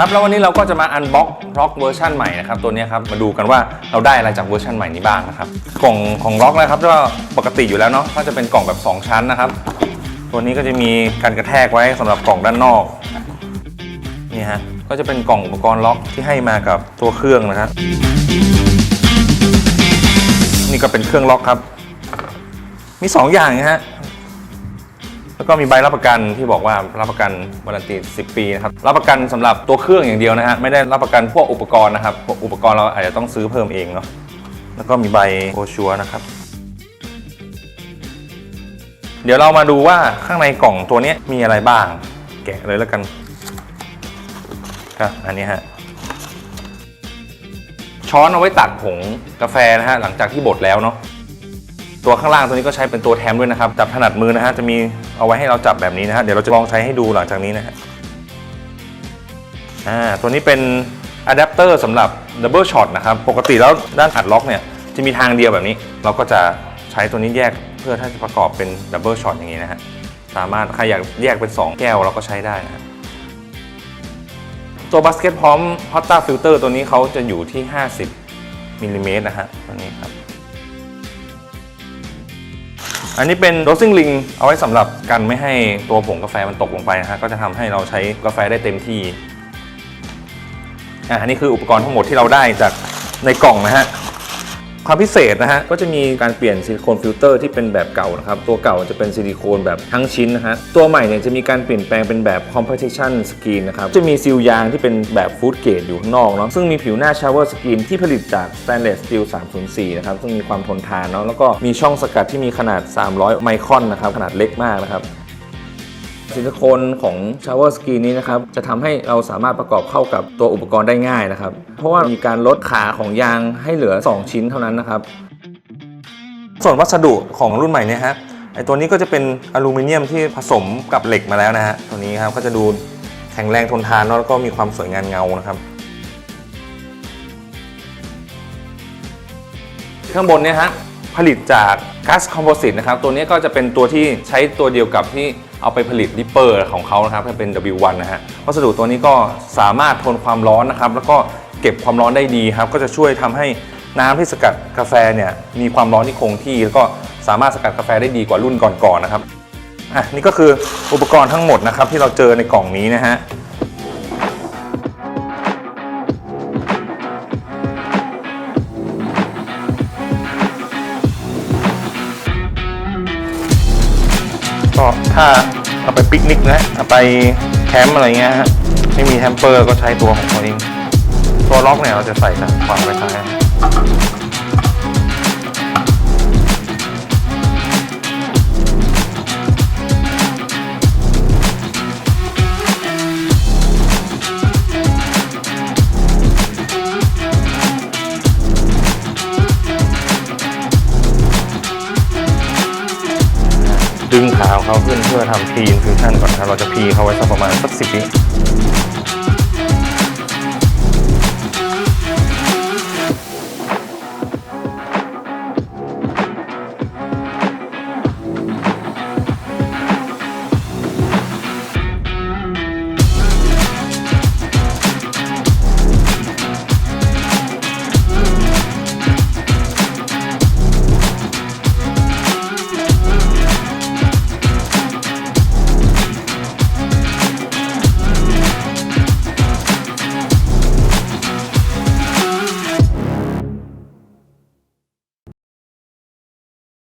ครับแล้ววันนี้เราก็จะมาอันบ็อกล็อกเวอร์ชันใหม่นะครับตัวนี้ครับมาดูกันว่าเราได้อะไรจากเวอร์ชันใหม่นี้บ้างนะครับกล่องของล็อกนะครับก็ปกติอยู่แล้วเนาะก็จะเป็นกล่องแบบ 2 ชั้นนะครับ ตัวนี้ก็จะมีการกระแทกไว้สำหรับกล่องด้านนอกนี่ฮะก็จะเป็นกล่องอุปกรณ์ล็อกที่ให้มากับตัวเครื่องนะครับนี่ก็เป็นเครื่องล็อกครับ มี 2 อย่างนะฮะ แล้วก็มีใบรับประกันที่บอกว่ารับประกันวารันตี10 ปีนะครับรับประกันสำหรับตัวเครื่องอย่างเดียวนะฮะไม่ได้รับประกันพวกอุปกรณ์นะครับอุปกรณ์เราอาจจะต้องซื้อเพิ่มเองเนาะแล้วก็มีใบโบรชัวนะครับเดี๋ยวเรามาดูว่าข้างในกล่องตัวนี้มีอะไรบ้าง แกะเลยแล้วกันครับอันนี้ฮะช้อนเอาไว้ตักผงกาแฟนะฮะหลังจากที่บดแล้วเนาะ ตัวข้างล่างตัวนี้ก็ใช้เป็นตัวแถมด้วยนะครับจับถนัดมือนะฮะจะมีเอาไว้ให้เราจับแบบนี้นะฮะเดี๋ยวเราจะลองใช้ให้ดูหลังจากนี้นะฮะอ่าตัวนี้เป็นอะแดปเตอร์สำหรับดับเบิลช็อตนะครับปกติแล้วด้านอัดล็อกเนี่ยจะมีทางเดียวแบบนี้ เราก็จะใช้ตัวนี้แยกเพื่อถ้าจะประกอบเป็นดับเบิลช็อตอย่างนี้นะฮะสามารถใครอยากแยกเป็น 2 แก้วเราก็ใช้ได้นะฮะตัวบาสเกตพร้อมฮอตตาฟิลเตอร์ตัวนี้เขาจะอยู่ที่ 50มิลลิเมตรนะฮะตัวนี้ครับ อันนี้เป็นโรสซิ่งลิงเอาไว้สำหรับกันไม่ให้ตัวผงกาแฟมันตกลงไปนะฮะก็จะทำให้เราใช้กาแฟได้เต็มที่อ่าอันนี้คืออุปกรณ์ทั้งหมดที่เราได้จากในกล่องนะฮะ ความพิเศษนะฮะก็จะมีการเปลี่ยนซิลิโคนฟิลเตอร์ที่เป็นแบบเก่านะครับตัวเก่าจะเป็นซิลิโคนแบบทั้งชิ้นนะฮะตัวใหม่เนี่ยจะมีการเปลี่ยนแปลงเป็นแบบ competition screen นะครับจะมีซีลยางที่เป็นแบบฟูดเกรดอยู่ข้างนอกเนาะซึ่งมีผิวหน้า shower screen ที่ผลิตจาก stainless steel 304นะครับซึ่งมีความทนทานเนาะแล้วก็มีช่องสกัดที่มีขนาด 300 ไมครอนนะครับขนาดเล็กมากนะครับ ซิลิโคนของ shower screen นี้นะครับจะทำให้เราสามารถประกอบเข้ากับตัวอุปกรณ์ได้ง่ายนะครับ เพราะว่ามีการลดขาของยางให้เหลือ 2 ชิ้นเท่านั้นนะครับ ส่วนวัสดุของรุ่นใหม่เนี่ยฮะไอตัวนี้ก็จะเป็นอลูมิเนียมที่ผสมกับเหล็กมาแล้วนะฮะตัวนี้ครับก็จะดูแข็งแรงทนทานแล้วก็มีความสวยงามเงานะครับข้างบนเนี่ยฮะผลิตจากก๊าซคอมโพสิตนะครับ ตัวนี้ก็จะเป็นตัวที่ใช้ตัวเดียวกับที่ เอาไปผลิตดิปเปอร์ของเขานะครับที่เป็น W1 นะฮะวัสดุตัวนี้ก็สามารถทนความร้อนนะครับ แล้วก็เก็บความร้อนได้ดีครับ ก็จะช่วยทำให้น้ำที่สกัดกาแฟเนี่ยมีความร้อนที่คงที่ แล้วก็สามารถสกัดกาแฟได้ดีกว่ารุ่นก่อนๆนะครับอะนี่ก็คืออุปกรณ์ทั้งหมดนะครับที่เราเจอในกล่องนี้นะฮะ ก็ถ้าเอาไปปิกนิกนะเอาไปแคมป์อะไรเงี้ยฮะไม่มีแฮมเปอร์ก็ใช้ตัวของตัวเอง ตัวล็อกเนี่ยเราจะใส่ทางขวาไว้ท้าย ดึงขาของเขาขึ้นเพื่อทำพีนฟิวชั่นก่อนนะครับเราจะพีเขาไว้สักประมาณสักสิบวิ